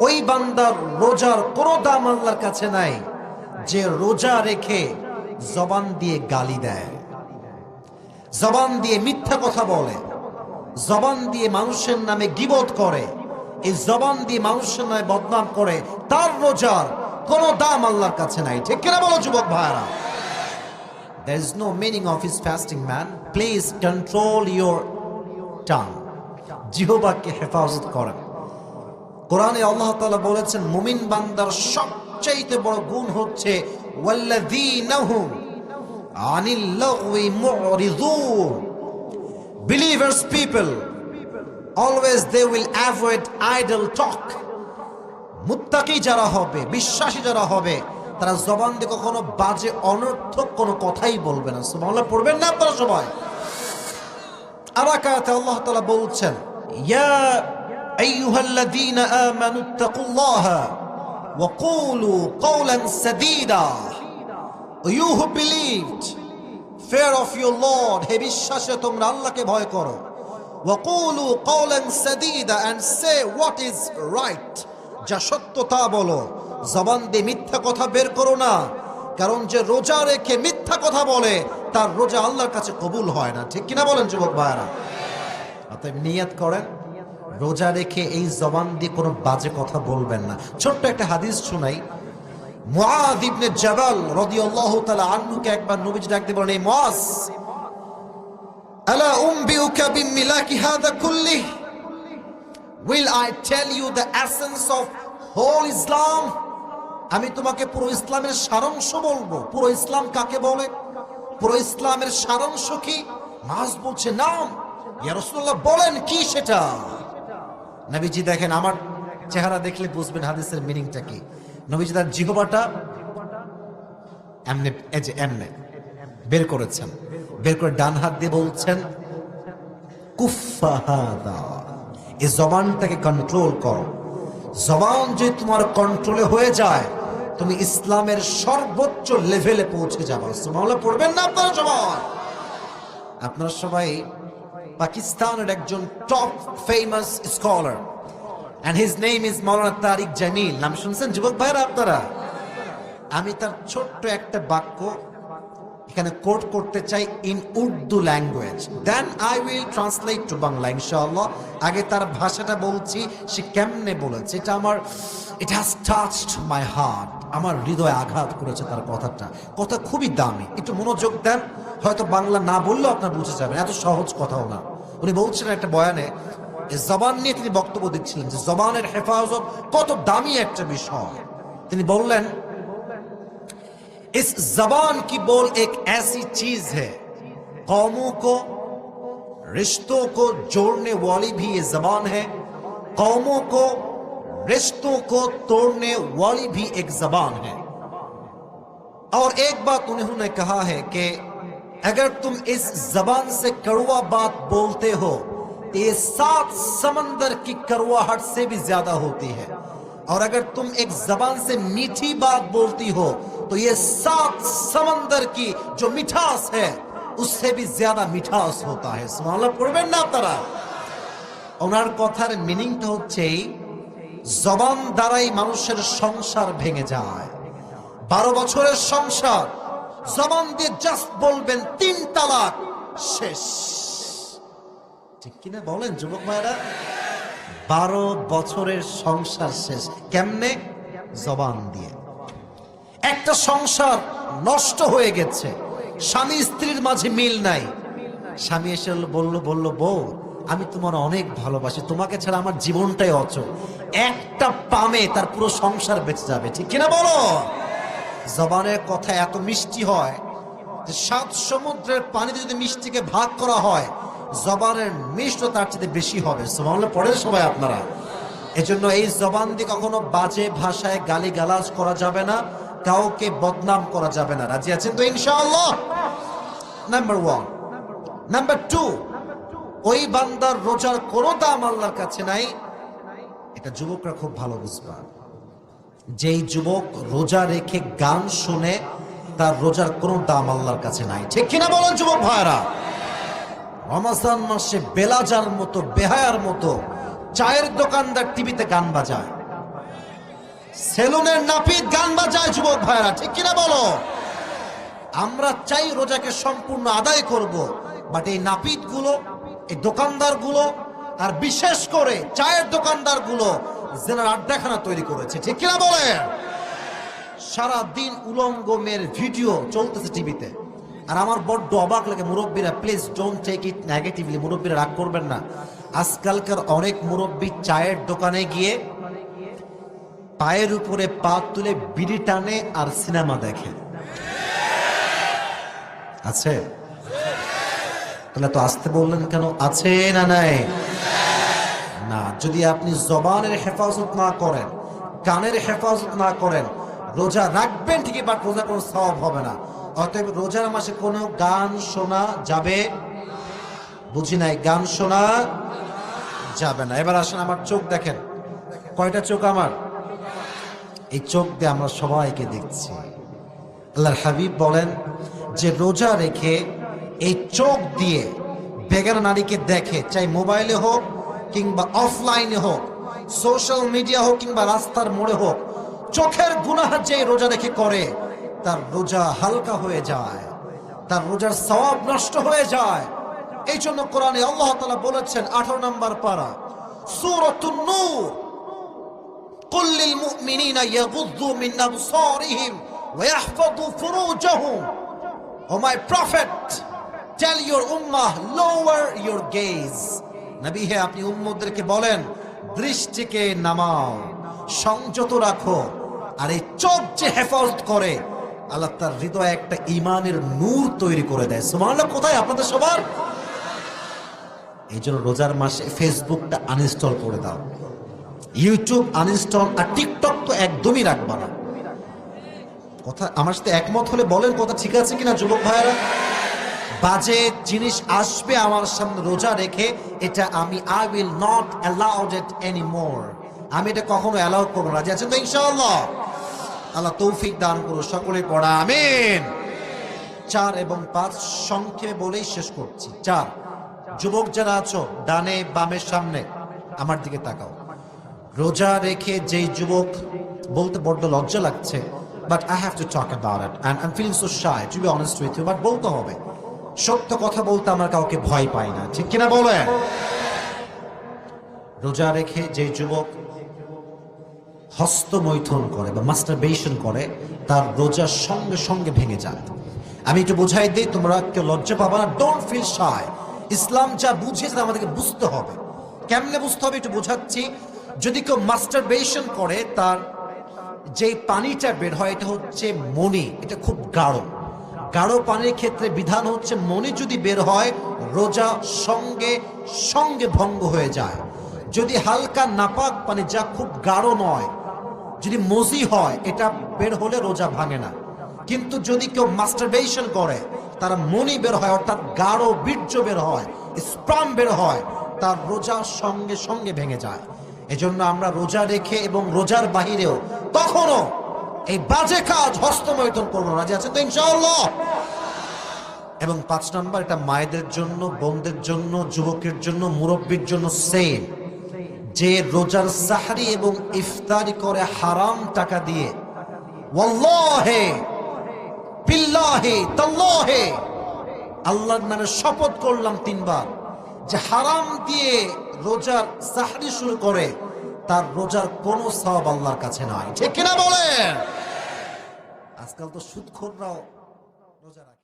ওই বান্দার রোজার কোনো দাম আল্লাহর কাছে নাই যে রোজা রেখে জবান দিয়ে গালি দেয় জবান দিয়ে মিথ্যা কথা বলে জবান দিয়ে মানুষের নামে গিবত করে এই জবান দিয়ে মানুষের নামে বদনাম করে তার রোজার কোনো দাম আল্লাহর কাছে নাই ঠিক কিনা বলো যুবক ভাইরা There is no meaning of his fasting, man. Please control your tongue. জিহবাকে হেফাজত করেন কোরআনে আল্লাহ তাআলা বলেছেন, মুমিন বান্দার সবচাইতে বড় গুণ হচ্ছে Believers people, always they will avoid idle talk. মুত্তাকি যারা হবে, বিশ্বাসী যারা হবে, তারা জবান দিয়ে কখনো বাজে, অনর্থক কোনো কথাই বলবে না। সুবহানাল্লাহ, পড়বেন না আপনারা সবাই। আরাকাতে আল্লাহ তাআলা বলছেন, ইয়া আইয়ুহাল্লাযীনা আমানু তাকুল্লাহা ওয়া কুলু কওলান সাদীদা। You who believed fear of your Lord হে বিশ্বাসে তোমরা আল্লাহকে ভয় করো। ওয়াকুলু কওলান সাদীদা and say what is right যা সত্য তা বলো। জবান দিয়ে মিথ্যা কথা বের করো না, কারণ যে রোজা রেখে মিথ্যা কথা বলে, তার রোজা আল্লাহর কাছে কবুল হয় না। ঠিক কিনা বলেন যুবক ভাইরা অতএব নিয়াত করেন। রোজা রেখে এই জবান দিয়ে কোনো বাজে কথা বলবেন না। ছোট্ট একটা হাদিস শুনাই। ইসলাম আমি তোমাকে পুরো ইসলামের সারাংশ বলব। পুরো ইসলাম কাকে বলে? পুরো ইসলামের সারাংশ কি? মাস বলছে, নাম। বলেন, কি সেটা? নবীজি দেখেন, আমার চেহারা দেখলে বুঝবেন হাদিসের মিনিংটা কি। নবীজি তার জিহবাটা এমনে, এই বের করেছেন, বের করে ডান হাত দিয়ে বলছেন কুফাহাদা এই জবানটাকে কন্ট্রোল করো। জবান যদি তোমার কন্ট্রোলে হয়ে যায়, তুমি ইসলামের সর্বোচ্চ লেভেলে পৌঁছে যাবে। পড়বেন না আপনারা সবাই? আপনারা সবাই পাকিস্তানের একজন top famous scholar and his name is Maulana Tariq Jamil নাম শুনছেন যুবক ভাইরা আপনারা? আমি তার ছোট্ট একটা বাক্য এখানে কোট করতে চাই in Urdu language then I will translate to Bangla, ইনশাআল্লাহ। আগে তার ভাষাটা বলছি, সে কেমনে বলেছে? এটা আমার it has touched my heart আমার হৃদয়ে আঘাত করেছে তার কথাটা। কথা খুবই দামি। একটু মনোযোগ দেন। হয়তো বাংলা না বললেও আপনার বুঝে যাবেন এত সহজ কথাও না উনি বলছিলেন একটা বয়ানে যে জবান নিয়ে তিনি বক্তব্য দিচ্ছিলেন যে জবানের হেফাজত কত দামি একটা বিষয় তিনি বললেন इस जबान की बोल एक ऐसी चीज है कौमों को रिश्तों को जोड़ने वाली भी ये जबान है कौमों को रिश्तों को तोड़ने वाली भी एक जबान है और एक बात उन्होंने कहा है कि अगर तुम इस जबान से कड़वा बात बोलते हो तो ये सात समंदर की कड़वाहट से भी ज्यादा होती है और अगर तुम एक जबान से मीठी बात बोलती हो तो ये सात समंदर की जो मिठास है उससे भी ज्यादा मिठास होता है সুবহানাল্লাহ পড়বেন না আপনারা ওনার কথার মিনিংটা হচ্ছে এই, জবান দ্বারাই মানুষের সংসার ভেঙে যায় বারো বছরের সংসার জবান দিয়ে জাস্ট বলবেন, তিন তালাক, শেষ। ঠিক কিনা বলেন যুবক ভাইরা বারো বছরের সংসার শেষ। কেমনে? জবান দিয়ে। একটা সংসার নষ্ট হয়ে গেছে। স্বামী স্ত্রীর মাঝে মিল নাই। স্বামী এসে বলল বলল, বউ, আমি তোমার অনেক ভালোবাসি। তোমাকে ছাড়া আমার জীবনটাই অচল। একটা পামে তার পুরো সংসার বেঁচে যাবে। ঠিক কিনা বলো? জবানের কথা এত মিষ্টি হয় যে সাত সমুদ্রের পানিতে যদি মিষ্টিকে ভাগ করা হয়, জবানের মিষ্ট তার চেয়ে বেশি হবে। সুবহানাল্লাহ, পড়েন সবাই আপনারা। এজন্য এই জবান দিয়ে কখনো বাজে ভাষায় গালি গালাজ করা যাবে না, কাউকে বদনাম করা যাবে না। রাজি আছেন তো ইনশাআল্লাহ? নাম্বার ওয়ান নাম্বার টু ওই বান্দার রোজার কোনো দাম আল্লাহর কাছে নাই। এটা যুবকরা খুব ভালো বুঝবা। যেই যুবক রোজা রেখে গান শুনে, তার রোজার কোনো দাম আল্লাহর কাছে নাই। ঠিক কিনা বলেন যুবক ভাইরা রমাজান মাসে বেলাজার মতো, বেহায়ার মতো চায়ের দোকানদার টিভিতে গান বাজায়। সেলুনের নাপিত গান বাজায় যুবক ভাইরা ঠিক কিনা বলো? আমরা চাই রোজাকে সম্পূর্ণ আদায় করব, বাট এই নাপিতগুলো, এই দোকানদারগুলো, আর বিশেষ করে চায়ের দোকানদারগুলো জেনার আড্ডাখানা তৈরি করেছে, ঠিক কিনা বলেন? সারা দিন উলঙ্গ মেয়ের ভিডিও চলতেছে টিভিতে। আর আমার বড্ড অবাক লাগে, মুরব্বীরা, please don't take it negatively মুরব্বীরা রাগ করবেন না। আজকালকার অনেক মুরব্বী চায়ের দোকানে গিয়ে পায়ের উপরে পা তুলে বিড়ি টানে আর সিনেমা দেখে। আছে? তাহলে তো আসতে বললেন কেন? আছে না নাই? না, যদি আপনি জবানের হেফাজত না করেন, কানের হেফাজত না করেন, রোজা রাখবেন ঠিকই বাট রোজা কোনো সওয়াব হবে না। অতএব রোজার মাসে কোনো গান শোনা যাবে? বুঝি নাই, গান শোনা যাবে না। এবার আসেন আমার চোখ দেখেন। কয়টা চোখ আমার? এই চোখ দিয়ে আমরা সবাইকে দেখছি। আল্লাহর হাবিব বলেন যে রোজা রেখে এই চোখ দিয়ে বেগার নারীকে দেখে, চাই মোবাইলে হোক কিংবা অফলাইনে হোক সোশ্যাল মিডিয়া হোক কিংবা রাস্তার মোড়ে হোক, চোখের গুনাহ যে রোজা রেখে করে, তার রোজা হালকা হয়ে যায়, তার রোজার সবাব নষ্ট হয়ে যায়। এই জন্য কোরআনে আল্লাহ তালা বলেছেন আঠারো নম্বর পারা সুরতুন্নূর কুল্লিল মুমিনিনা ইয়াগুযু মিন আবসারিহিম ওয়া ইয়াহফাযু ফুরুজাহুম। ও my prophet tell your ummah lower your gaze নবী হে, আপনি উম্মদেরকে বলেন, দৃষ্টিকে নামাও, সংযত রাখো, আর এই চোখ যে হেফাজত করে, আল্লাহ তার হৃদয়ে একটা ইমানের নূর তৈরি করে দেয়। সুবহানাল্লাহ, কোথায় আপনাদের সবার? এই জন্য রোজার মাসে ফেসবুকটা আনইনস্টল করে দাও। ইউটিউব আনইনস্টল আর টিকটক তো একদমই রাখবা না। কথা, আমার সাথে একমত হলে বলেন, কথা ঠিক আছে কিনা, যুবক ভাইয়েরা? বাজে জিনিস আসবে আমার সামনে রোজা রেখে, এটা আমি I will not allowed it any more আমি এটা কখনো অ্যালাউ করব রাজি আছেন তো ইনশাআল্লাহ? আল্লাহ তৌফিক দান করো সকলে পড়া, আমিন। চার এবং পাঁচ সংক্ষেপে বলেই শেষ করছি। চার, যুবক যারা আছো, ডানে বামের সামনে, আমার দিকে তাকাও। রোজা রেখে যেই যুবক, বলতে বড্ড লজ্জা লাগছে but I have to talk about it and I feeling so shy to be honest with you but বলতে হবে। সত্য কথা বলতে আমরা কাউকে ভয় পাই না। ঠিক কিনা বলেন? রোজা রেখে যে যুবক হস্তমৈথন করে বা মাস্টারবেশন করে, তার রোজা সঙ্গে সঙ্গে ভেঙে যায়। আমি একটু বোঝাই দিই, তোমরা কেউ লজ্জা পাবা না ডোন্ট ফিল শাই ইসলাম যা বুঝিয়েছে আমাদেরকে বুঝতে হবে। কেমনে বুঝতে হবে একটু বোঝাচ্ছি। যদি কেউ মাস্টারবেশন করে, তার যে পানিটা বের হয়, এটা হচ্ছে মণি, এটা খুব গাঢ়। গাঢ় পানির ক্ষেত্রে বিধান হচ্ছে, মণি যদি বের হয়, রোজা সঙ্গে সঙ্গে ভঙ্গ হয়ে যায়। যদি হালকা নাপাক পানি, যা খুব গাঢ় নয়, যদি মজি হয়, এটা বের হলে রোজা ভাঙে না। কিন্তু যদি কেউ মাস্টারবেশন করে, তার মনি বের হয়, অর্থাৎ গাঢ় বীর্য বের হয় স্প্রাম বের হয়, তার রোজা সঙ্গে সঙ্গে ভেঙে যায়। এজন্য আমরা রোজা রেখে এবং রোজার বাহিরেও তখনও এই বাজে কাজ হস্তমৈথন করব, রাজি আছেন তো ইনশাআল্লাহ? এবং পাঁচ নাম্বার, এটা মায়েদের জন্য, বোনদের জন্য, যুবকের জন্য, মুরব্বীর জন্য সেম যে রোজার সাহারি এবং ইফতারি করে হারাম টাকা দিয়ে, ওয়াল্লাহে আল্লাহর নামে শপথ করলাম তিনবার, যে হারাম দিয়ে রোজার সাহারি শুরু করে, তার রোজার কোনো সওয়াব আল্লাহর কাছে নয় ঠিক কিনা বলেন? আজকাল তো সুদখোররাও রোজা রাখে।